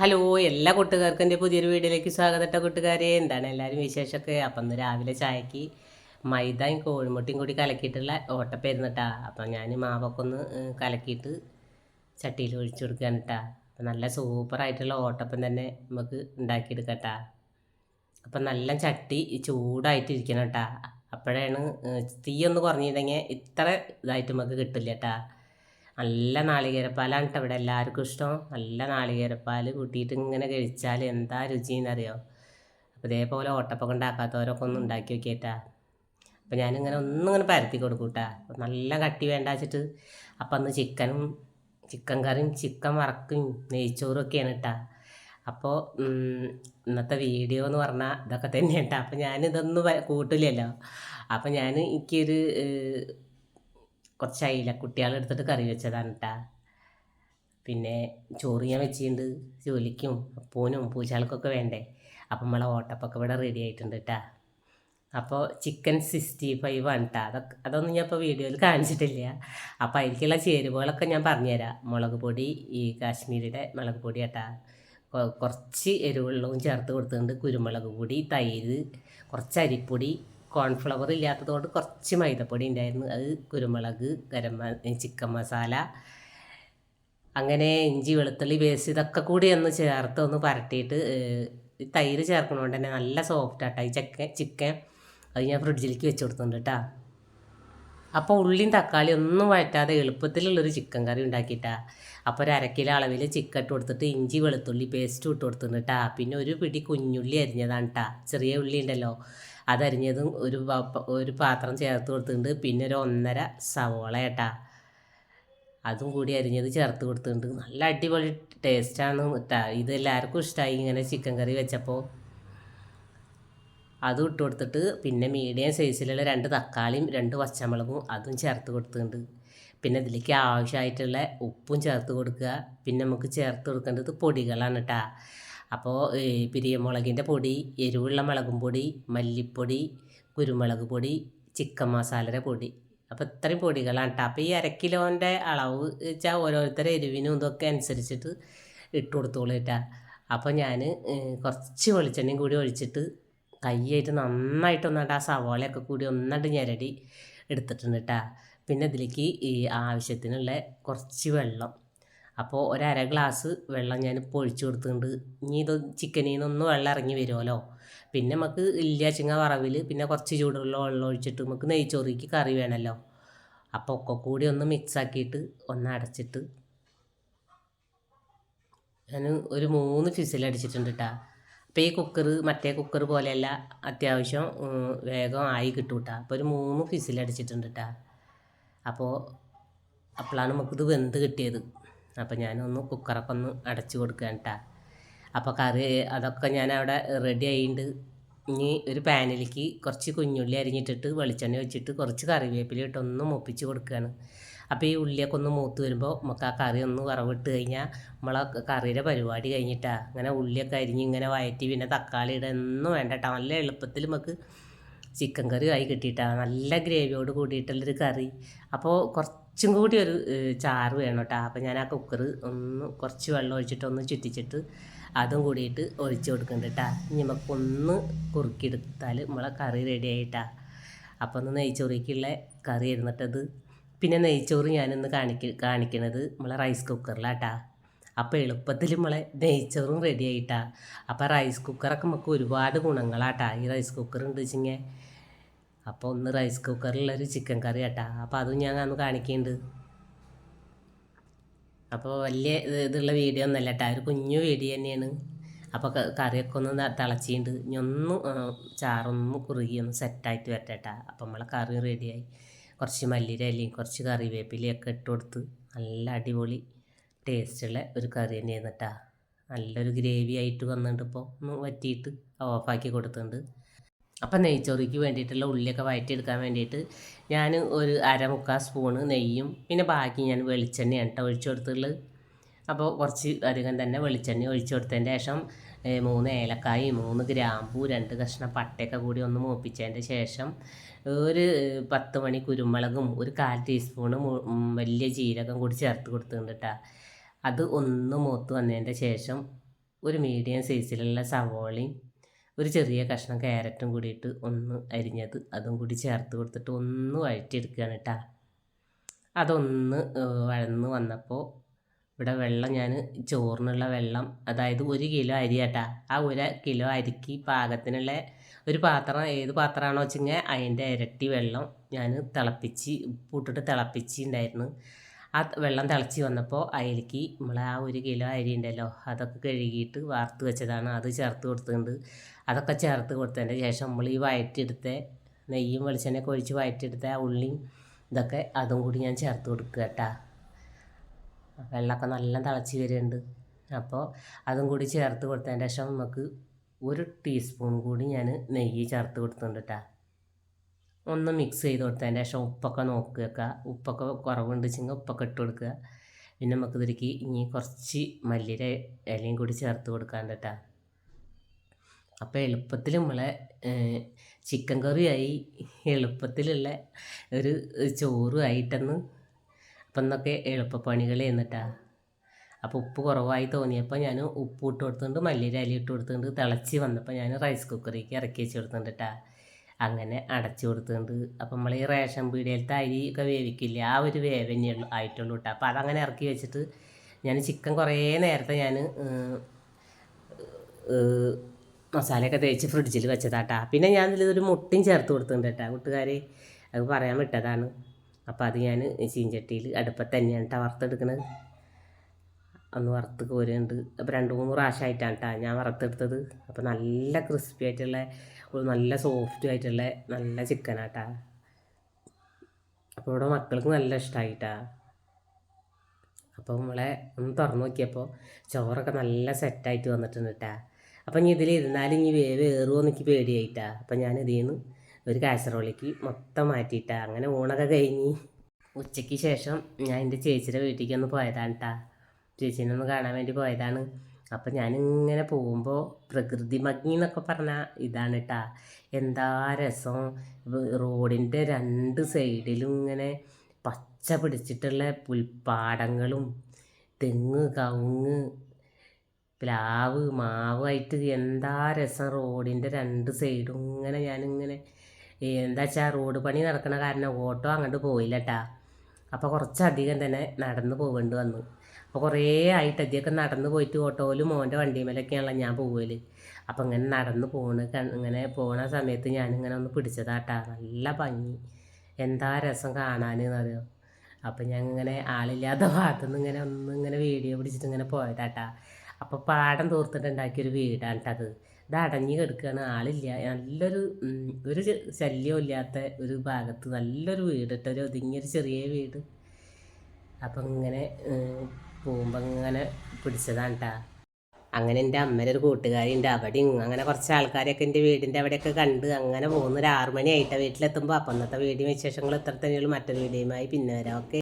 Hello എല്ലാ കൂട്ടുകാർക്കും എന്റെ പുതിയൊരു വീഡിയോയിലേക്ക് സ്വാഗതം കേട്ടോ കൂട്ടുകാരെ. എന്താണ് എല്ലാവരും വിശേഷമൊക്കെ? അപ്പം ഇന്ന് രാവിലെ ചായക്ക് മൈദയും കോഴിമുട്ടയും കൂടി കലക്കിയിട്ടുള്ള ഓട്ടപ്പായിരുന്നു കേട്ടാ അപ്പം ഞാൻ മാവൊക്കെ ഒന്ന് കലക്കിയിട്ട് ചട്ടിയിൽ ഒഴിച്ചു കൊടുക്കുകയാണ് കേട്ടാ അപ്പം നല്ല സൂപ്പറായിട്ടുള്ള ഓട്ടപ്പം തന്നെ നമുക്ക് ഉണ്ടാക്കിയെടുക്കട്ടാ അപ്പം നല്ല ചട്ടി ചൂടായിട്ടിരിക്കണം കേട്ടാ അപ്പോഴാണ് തീയൊന്ന് കുറഞ്ഞിട്ടുണ്ടെങ്കിൽ ഇത്ര ഇതായിട്ട് നമുക്ക് കിട്ടില്ല കേട്ടാ നല്ല നാളികേരപ്പാലാണ് കേട്ടോ ഇവിടെ എല്ലാവർക്കും ഇഷ്ടം. നല്ല നാളികേരപ്പാൽ കൂട്ടിയിട്ട് ഇങ്ങനെ കഴിച്ചാൽ എന്താ രുചിയെന്നറിയോ അപ്പോൾ ഇതേപോലെ ഓട്ടപ്പൊക്കെ ഉണ്ടാക്കാത്തവരൊക്കെ ഒന്ന് ഉണ്ടാക്കി നോക്കിയേട്ടാ. അപ്പോൾ ഞാനിങ്ങനെ ഒന്നും ഇങ്ങനെ പരത്തി കൊടുക്കൂട്ടാ. നല്ല കട്ടി വേണ്ട വെച്ചിട്ട് അപ്പം അന്ന് ചിക്കനും ചിക്കൻ കറിയും ചിക്കൻ വറക്കും നെയ്ച്ചോറും ഒക്കെയാണ് കേട്ടാ അപ്പോൾ ഇന്നത്തെ വീഡിയോ എന്ന് പറഞ്ഞാൽ ഇതൊക്കെ തന്നെ കേട്ടോ അപ്പോൾ ഞാനിതൊന്നും കൂട്ടില്ലല്ലോ അപ്പോൾ ഞാൻ എനിക്കൊരു കുറച്ച് അയില കുട്ടികളെ എടുത്തിട്ട് കറി വെച്ചതാണ് കേട്ടാ പിന്നെ ചോറ് ഞാൻ വെച്ചിട്ടുണ്ട് ജോലിക്കും അപ്പൂനും പൂച്ചകൾക്കൊക്കെ വേണ്ടേ. അപ്പം നമ്മളെ ഓട്ടപ്പൊക്കെ ഇവിടെ റെഡി ആയിട്ടുണ്ട് കേട്ടാ അപ്പോൾ ചിക്കൻ സിക്സ്റ്റി ഫൈവ് ആണ് കേട്ടോ അതൊക്കെ അതൊന്നും ഞാൻ ഇപ്പോൾ വീഡിയോയിൽ കാണിച്ചിട്ടില്ല. അപ്പോൾ അതിലേക്കുള്ള ചേരുവകളൊക്കെ ഞാൻ പറഞ്ഞുതരാം. മുളക് പൊടി ഈ കാശ്മീരിയുടെ മുളക് പൊടി കേട്ടാ കുറച്ച് എരിവെള്ളവും ചേർത്ത് കൊടുത്തിട്ടുണ്ട് കുരുമുളക് പൊടി തൈര് കുറച്ച് അരിപ്പൊടി കോൺഫ്ലവർ ഇല്ലാത്തതുകൊണ്ട് കുറച്ച് മൈദപ്പൊടി ഉണ്ടായിരുന്നു. അത് കുരുമുളക് ഗരം ചിക്കൻ മസാല അങ്ങനെ ഇഞ്ചി വെളുത്തുള്ളി പേസ്റ്റ് ഇതൊക്കെ കൂടി ഒന്ന് ചേർത്ത് ഒന്ന് പരട്ടിയിട്ട് തൈര് ചേർക്കണോണ്ട് തന്നെ നല്ല സോഫ്റ്റ് ആട്ടാ. ഈ ചിക്കൻ ചിക്കൻ അത് ഞാൻ ഫ്രിഡ്ജിലേക്ക് വെച്ച് കൊടുത്തിട്ടുണ്ട് കേട്ടോ അപ്പോൾ ഉള്ളിയും തക്കാളി ഒന്നും വഴറ്റാതെ എളുപ്പത്തിലുള്ളൊരു ചിക്കൻ കറി ഉണ്ടാക്കിയിട്ടാ. അപ്പോൾ ഒരു അരക്കിലോ അളവിൽ ചിക്കൻ ഇട്ട് കൊടുത്തിട്ട് ഇഞ്ചി വെളുത്തുള്ളി പേസ്റ്റ് ഇട്ട് കൊടുത്തിട്ടുണ്ട് കേട്ടാ പിന്നെ ഒരു പിടി കുഞ്ഞുള്ളി അരിഞ്ഞതാണ് കേട്ടാ ചെറിയ ഉള്ളി ഉണ്ടല്ലോ. അതരിഞ്ഞതും ഒരു ഒരു പാത്രം ചേർത്ത് കൊടുത്തിട്ടുണ്ട്. പിന്നെ ഒരു ഒന്നര സവോള ഏട്ടാ. അതും കൂടി അരിഞ്ഞത് ചേർത്ത് കൊടുത്തിട്ടുണ്ട്. നല്ല അടിപൊളി ടേസ്റ്റാണ് കേട്ടാ ഇത് എല്ലാവർക്കും ഇഷ്ടമായി ഇങ്ങനെ ചിക്കൻ കറി വെച്ചപ്പോൾ അതും ഇട്ട് കൊടുത്തിട്ട് പിന്നെ മീഡിയം സൈസിലുള്ള രണ്ട് തക്കാളിയും രണ്ട് പച്ചമുളകും അതും ചേർത്ത് കൊടുത്തിട്ടുണ്ട്. പിന്നെ ഇതിലേക്ക് ആവശ്യമായിട്ടുള്ള ഉപ്പും ചേർത്ത് കൊടുക്കുക. പിന്നെ നമുക്ക് ചേർത്ത് കൊടുക്കേണ്ടത് പൊടികളാണ് കേട്ടോ അപ്പോൾ പിരിയമുളകിന്റെ പൊടി എരിവുള്ള മുളകും പൊടി മല്ലിപ്പൊടി കുരുമുളക് പൊടി ചിക്കൻ മസാലയുടെ പൊടി. അപ്പോൾ ഇത്രയും പൊടികളാണ് കേട്ടോ അപ്പോൾ ഈ അര കിലോന്റെ അളവ് വെച്ചാൽ ഓരോരുത്തരുടെ എരിവിനും ഇതൊക്കെ അനുസരിച്ചിട്ട് ഇട്ട് കൊടുത്തോളൂ കേട്ടാ അപ്പോൾ ഞാൻ കുറച്ച് വെളിച്ചെണ്ണയും കൂടി ഒഴിച്ചിട്ട് കൈയായിട്ട് നന്നായിട്ടൊന്നാണ്ട് ആ സവാളയൊക്കെ കൂടി ഒന്നാണ്ട് ഞെരടി എടുത്തിട്ടുണ്ട് കേട്ടോ പിന്നെ ഇതിലേക്ക് ഈ ആവശ്യത്തിനുള്ള കുറച്ച് വെള്ളം അപ്പോൾ ഒരര ഗ്ലാസ് വെള്ളം ഞാൻ ഇപ്പോൾ ഒഴിച്ചു കൊടുത്തിട്ടുണ്ട്. ഇനി ഇത് ചിക്കനിൽ നിന്നൊന്നും വെള്ളം ഇറങ്ങി വരുമല്ലോ. പിന്നെ നമുക്ക് ഇല്ല ചിങ്ങ വറവിൽ പിന്നെ കുറച്ച് ചൂടുള്ള വെള്ളം ഒഴിച്ചിട്ട് നമുക്ക് നെയ്ച്ചോറിക്ക് കറി വേണമല്ലോ അപ്പോൾ ഒക്കെ കൂടി ഒന്ന് മിക്സാക്കിയിട്ട് ഒന്ന് അടച്ചിട്ട് ഞാൻ ഒരു മൂന്ന് ഫിസിൽ അടിച്ചിട്ടുണ്ട് കേട്ടോ അപ്പോൾ ഈ കുക്കർ മറ്റേ കുക്കർ പോലെയല്ല അത്യാവശ്യം വേഗം ആയി കിട്ടും കേട്ടോ അപ്പോൾ ഒരു മൂന്ന് ഫിസിൽ അടിച്ചിട്ടുണ്ട് കേട്ടോ അപ്പോൾ അപ്പോഴാണ് നമുക്കിത് വെന്ത് കിട്ടിയത്. അപ്പോൾ ഞാനൊന്ന് കുക്കറൊക്കെ ഒന്ന് അടച്ചു കൊടുക്കുകയാണ് കേട്ടോ അപ്പോൾ കറി അതൊക്കെ ഞാൻ അവിടെ റെഡി ആയിട്ടുണ്ട് ഇനി ഒരു പാനിലേക്ക് കുറച്ച് കുഞ്ഞുള്ളി അരിഞ്ഞിട്ടിട്ട് വെളിച്ചെണ്ണ വെച്ചിട്ട് കുറച്ച് കറിവേപ്പില ഇട്ട് ഒന്ന് മുപ്പിച്ച് കൊടുക്കുകയാണ് അപ്പോൾ ഈ ഉള്ളിയൊക്കെ ഒന്ന് മൂത്ത് വരുമ്പോൾ നമുക്ക് ആ കറി ഒന്ന് വറവിട്ട് കഴിഞ്ഞാൽ നമ്മളെ കറിയുടെ പരിപാടി കഴിഞ്ഞിട്ടാ. അങ്ങനെ ഉള്ളിയൊക്കെ അരിഞ്ഞ് ഇങ്ങനെ വയറ്റി പിന്നെ തക്കാളി ഇടുക ഒന്നും വേണ്ട കേട്ടോ നല്ല എളുപ്പത്തിൽ നമുക്ക് ചിക്കൻ കറി ആയി കിട്ടിയിട്ടാണ് നല്ല ഗ്രേവിയോട് കൂടിയിട്ടുള്ളൊരു കറി. അപ്പോൾ കുറച്ചും കൂടി ഒരു ചാറ് വേണം കേട്ടോ അപ്പം ഞാൻ ആ കുക്കർ ഒന്ന് കുറച്ച് വെള്ളം ഒഴിച്ചിട്ട് ഒന്ന് ചുറ്റിച്ചിട്ട് അതും കൂടിയിട്ട് ഒഴിച്ച് കൊടുക്കുന്നുണ്ട് കേട്ടാ ഇനി നമുക്കൊന്ന് കുറുക്കിയെടുത്താൽ നമ്മളെ കറി റെഡി ആയിട്ടാ അപ്പോൾ ഒന്ന് നെയ്ച്ചോറിക്കുള്ള കറി ഇരുന്നിട്ടത് പിന്നെ നെയ്ച്ചോറ് ഞാനിന്ന് കാണിക്ക കാണിക്കണത് നമ്മളെ റൈസ് കുക്കറിലാട്ടാ അപ്പോൾ എളുപ്പത്തിൽ നമ്മളെ നെയ്ച്ചോറും റെഡി ആയിട്ടാ അപ്പോൾ റൈസ് കുക്കറൊക്കെ നമുക്ക് ഒരുപാട് ഗുണങ്ങളാട്ടാ ഈ റൈസ് കുക്കർ ഉണ്ട് വെച്ചിങ്ങനെ അപ്പോൾ ഒന്ന് റൈസ് കുക്കറിലൊരു ചിക്കൻ കറി കേട്ടാ അപ്പോൾ അതും ഞാൻ അന്ന് കാണിക്കുന്നുണ്ട് അപ്പോൾ വലിയ ഇത് ഇതുള്ള വീഡിയോ ഒന്നല്ല കേട്ടോ ഒരു കുഞ്ഞു വീഡിയോ തന്നെയാണ്. അപ്പോൾ കറിയൊക്കെ ഒന്ന് തിളച്ചിട്ടുണ്ട് ഇനി ഒന്ന് ചാറൊന്ന് കുറുകി ഒന്ന് സെറ്റായിട്ട് വരട്ടെ കേട്ടോ അപ്പോൾ നമ്മളെ കറി റെഡിയായി കുറച്ച് മല്ലിരലയും കുറച്ച് കറിവേപ്പിലയൊക്കെ ഇട്ട് കൊടുത്ത് നല്ല അടിപൊളി ടേസ്റ്റുള്ള ഒരു കറി തന്നെയായിരുന്നു കേട്ടോ നല്ലൊരു ഗ്രേവി ആയിട്ട് വന്നിട്ടുണ്ട് ഇപ്പോൾ ഒന്ന് വറ്റിയിട്ട് ഓഫാക്കി കൊടുത്തിട്ടുണ്ട് അപ്പം നെയ്ച്ചോറിക്ക് വേണ്ടിയിട്ടുള്ള ഉള്ളിയൊക്കെ വഴറ്റിയെടുക്കാൻ വേണ്ടിയിട്ട് ഞാൻ ഒരു അരമുക്കാൽ സ്പൂണ് നെയ്യും പിന്നെ ബാക്കി ഞാൻ വെളിച്ചെണ്ണയാണ് കേട്ടോ ഒഴിച്ചു കൊടുത്തുള്ളത് അപ്പോൾ കുറച്ച് അധികം തന്നെ വെളിച്ചെണ്ണ ഒഴിച്ചു കൊടുത്തതിന്റെ ശേഷം മൂന്ന് ഏലക്കായി മൂന്ന് ഗ്രാമ്പൂ രണ്ട് കഷ്ണം പട്ടയൊക്കെ കൂടി ഒന്ന് മൂപ്പിച്ചതിന്റെ ശേഷം ഒരു പത്ത് മണി കുരുമുളകും ഒരു കാൽ ടീസ്പൂണ് വലിയ ജീരകം കൂടി ചേർത്ത് കൊടുത്തിട്ടുണ്ട് അത് ഒന്ന് മൂത്ത് വന്നതിന്റെ ശേഷം ഒരു മീഡിയം സൈസിലുള്ള സവോളയും ഒരു ചെറിയ കഷ്ണം ക്യാരറ്റും കൂടിയിട്ട് ഒന്ന് അരിഞ്ഞത് അതും കൂടി ചേർത്ത് കൊടുത്തിട്ട് ഒന്ന് വഴറ്റിയെടുക്കുകയാണ് കേട്ടോ. അതൊന്ന് വഴന്ന് വന്നപ്പോൾ ഇവിടെ വെള്ളം ഞാൻ ചോറിനുള്ള വെള്ളം അതായത് ഒരു കിലോ അരി കേട്ടാ. ആ ഒരു കിലോ അരിക്ക് പാകത്തിനുള്ള ഒരു പാത്രം ഏത് പാത്രമാണോ വെച്ചെങ്കിൽ അതിന്റെ ഇരട്ടി വെള്ളം ഞാൻ തിളപ്പിച്ച് ഉപ്പിട്ടിട്ട് തിളപ്പിച്ചിട്ടുണ്ടായിരുന്നു. ആ വെള്ളം തിളച്ച് വന്നപ്പോൾ അതിലേക്ക് നമ്മൾ ആ ഒരു കിലോ അരി ഉണ്ടല്ലോ അതൊക്കെ കഴുകിയിട്ട് വാർത്ത് വെച്ചതാണ്. അത് ചേർത്ത് കൊടുത്തിട്ടുണ്ട്. അതൊക്കെ ചേർത്ത് കൊടുത്തതിന്റെ ശേഷം നമ്മൾ ഈ വയറ്റിയെടുത്ത നെയ്യും വെളിച്ചെണ്ണയൊക്കെ ഒഴിച്ച് വയറ്റിയെടുത്ത ആ ഉള്ളിയും ഇതൊക്കെ അതും കൂടി ഞാൻ ചേർത്ത് കൊടുക്കുക കേട്ടാ. വെള്ളമൊക്കെ നല്ല തിളച്ച് വരുന്നുണ്ട്. അപ്പോൾ അതും കൂടി ചേർത്ത് കൊടുത്തതിന്റെ ശേഷം നമുക്ക് ഒരു ടീസ്പൂൺ കൂടി ഞാൻ നെയ്യ് ചേർത്ത് കൊടുത്തിട്ടുണ്ട് കേട്ടോ. ഒന്ന് മിക്സ് ചെയ്ത് കൊടുത്തതിന്റെ ശേഷം ഉപ്പൊക്കെ നോക്കുക ഉപ്പൊക്കെ കുറവുണ്ട് വെച്ചെങ്കിൽ ഉപ്പൊക്കെ ഇട്ട് കൊടുക്കുക. പിന്നെ നമുക്ക് ഇതിലേക്ക് ഇനി കുറച്ച് മല്ലിയുടെ ഇലയും കൂടി ചേർത്ത് കൊടുക്കാൻ അപ്പോൾ എളുപ്പത്തിൽ നമ്മളെ ചിക്കൻ കറിയായി എളുപ്പത്തിലുള്ള ഒരു ചോറും ആയിട്ടെന്ന് അപ്പം എന്നൊക്കെ എളുപ്പപ്പണികൾ ചെയ്യുന്നിട്ടാ അപ്പോൾ ഉപ്പ് കുറവായി തോന്നിയപ്പോൾ ഞാൻ ഉപ്പ് ഇട്ട് കൊടുത്തിട്ടുണ്ട് മല്ലിയുടെ ഇല ഇട്ട് കൊടുത്തിട്ടുണ്ട് തിളച്ച് വന്നപ്പോൾ ഞാൻ റൈസ് കുക്കറിലേക്ക് ഇറക്കി വെച്ച് കൊടുത്തിട്ടുണ്ട് കേട്ടാ അങ്ങനെ അടച്ചു കൊടുത്തുണ്ട് അപ്പം നമ്മൾ ഈ റേഷൻ പീടികയിലത്തെ അരിയൊക്കെ വേവിക്കില്ല? ആ ഒരു ഉള്ളൂ ആയിട്ടുള്ളൂ കേട്ടോ അപ്പോൾ അതങ്ങനെ ഇറക്കി വെച്ചിട്ട് ഞാൻ ചിക്കൻ കുറേ നേരത്തെ ഞാൻ മസാലയൊക്കെ തേച്ച് ഫ്രിഡ്ജിൽ വെച്ചതാട്ടാ പിന്നെ ഞാൻ ഇതിലൊരു മുട്ടയും ചേർത്ത് കൊടുത്തിട്ടുണ്ട് കേട്ടോ കൂട്ടുകാരെ അത് പറയാൻ വിട്ടതാണ്. അപ്പോൾ അത് ഞാൻ ചീഞ്ചട്ടിയിൽ അടുപ്പത്ത് തന്നെയാണ് കേട്ടോ വറുത്തെടുക്കുന്നത് അന്ന് വറുത്ത് കോരുന്നുണ്ട്. അപ്പോൾ രണ്ട് മൂന്ന് പ്രാവശ്യമായിട്ടാണ് കേട്ടോ ഞാൻ വറുത്തെടുത്തത്. അപ്പോൾ നല്ല ക്രിസ്പി ആയിട്ടുള്ള ഒരു നല്ല സോഫ്റ്റ് ആയിട്ടുള്ള നല്ല ചിക്കനാട്ടാ അപ്പോൾ ഇവിടെ മക്കൾക്ക് നല്ല ഇഷ്ടമായിട്ടാ അപ്പോൾ നമ്മളെ ഒന്ന് തുറന്നു നോക്കിയപ്പോൾ ചോറൊക്കെ നല്ല സെറ്റായിട്ട് വന്നിട്ടുണ്ട് കേട്ടാ അപ്പം ഇനി ഇതിലിരുന്നാലും ഇനി വേവ് ഏറുമോ എനിക്ക് പേടിയായിട്ടാ. അപ്പം ഞാൻ ഇതിൽ നിന്ന് ഒരു കാസറോളിക്ക് മൊത്തം മാറ്റിയിട്ടാ. അങ്ങനെ ഊണൊക്കെ കഴിഞ്ഞ് ഉച്ചയ്ക്ക് ശേഷം ഞാൻ എന്റെ ചേച്ചിയുടെ വീട്ടിലേക്ക് ഒന്ന് പോയതാണ് കേട്ടാ ചേച്ചീനെ ഒന്ന് കാണാൻ വേണ്ടി പോയതാണ്. അപ്പം ഞാനിങ്ങനെ പോകുമ്പോൾ പ്രകൃതി ഭംഗി എന്നൊക്കെ പറഞ്ഞാൽ ഇതാണ് കേട്ടാ എന്താ രസം? റോഡിന്റെ രണ്ട് സൈഡിലും ഇങ്ങനെ പച്ച പിടിച്ചിട്ടുള്ള പുൽപ്പാടങ്ങളും തെങ്ങ് കവുങ്ങ് പ്ലാവ് മാവ് ആയിട്ട് എന്താ രസം റോഡിന്റെ രണ്ട് സൈഡും ഇങ്ങനെ ഞാനിങ്ങനെ എന്താ വെച്ചാൽ റോഡ് പണി നടക്കണ കാരണം ഓട്ടോ അങ്ങോട്ട് പോയില്ല കേട്ടാ അപ്പോൾ കുറച്ചധികം തന്നെ നടന്ന് പോകേണ്ടി വന്നു. അപ്പോൾ കുറേ ആയിട്ട് അധികമൊക്കെ നടന്ന് പോയിട്ട് ഓട്ടോയിലും മോന്റെ വണ്ടിമേലൊക്കെയാണല്ലോ ഞാൻ പോവൽ. അപ്പോൾ ഇങ്ങനെ നടന്ന് പോണ് ഇങ്ങനെ പോണ സമയത്ത് ഞാനിങ്ങനെ ഒന്ന് പിടിച്ചതാട്ടാ. നല്ല ഭംഗി. എന്താ രസം കാണാനെന്ന് അറിയാം അപ്പം ഞാൻ ഇങ്ങനെ ആളില്ലാത്ത ഭാഗത്തു നിന്ന് ഇങ്ങനെ ഒന്ന് ഇങ്ങനെ വീഡിയോ പിടിച്ചിട്ട് ഇങ്ങനെ പോയതാട്ടാ. അപ്പോൾ പാടം തോർത്തിട്ടുണ്ടാക്കിയൊരു വീടാണ് കേട്ടത് ഇത് അടഞ്ഞു കിടക്കുകയാണ് ആളില്ല. നല്ലൊരു ഒരു ശല്യം ഇല്ലാത്ത ഒരു ഭാഗത്ത് നല്ലൊരു വീട് കേട്ടോ ഒരു ഒതുങ്ങിയൊരു ചെറിയ വീട്. അപ്പം ഇങ്ങനെ പോകുമ്പോൾ ഇങ്ങനെ പിടിച്ചതാണ് ട്ടാ. അങ്ങനെ എന്റെ അമ്മയുടെ ഒരു കൂട്ടുകാരിയുണ്ട് അവിടെ അങ്ങനെ കുറച്ച് ആൾക്കാരെയൊക്കെ എന്റെ വീടിന്റെ അവിടെയൊക്കെ കണ്ട് അങ്ങനെ പോകുന്ന. ഒരു ആറ് മണി ആയിട്ടാണ് വീട്ടിലെത്തുമ്പോൾ അപ്പം അന്നത്തെ വീഡിയോ വിശേഷങ്ങൾ ഇത്ര തന്നെയുള്ളൂ. മറ്റൊരു വീഡിയോയുമായി പിന്നെ വരാം. ഓക്കെ.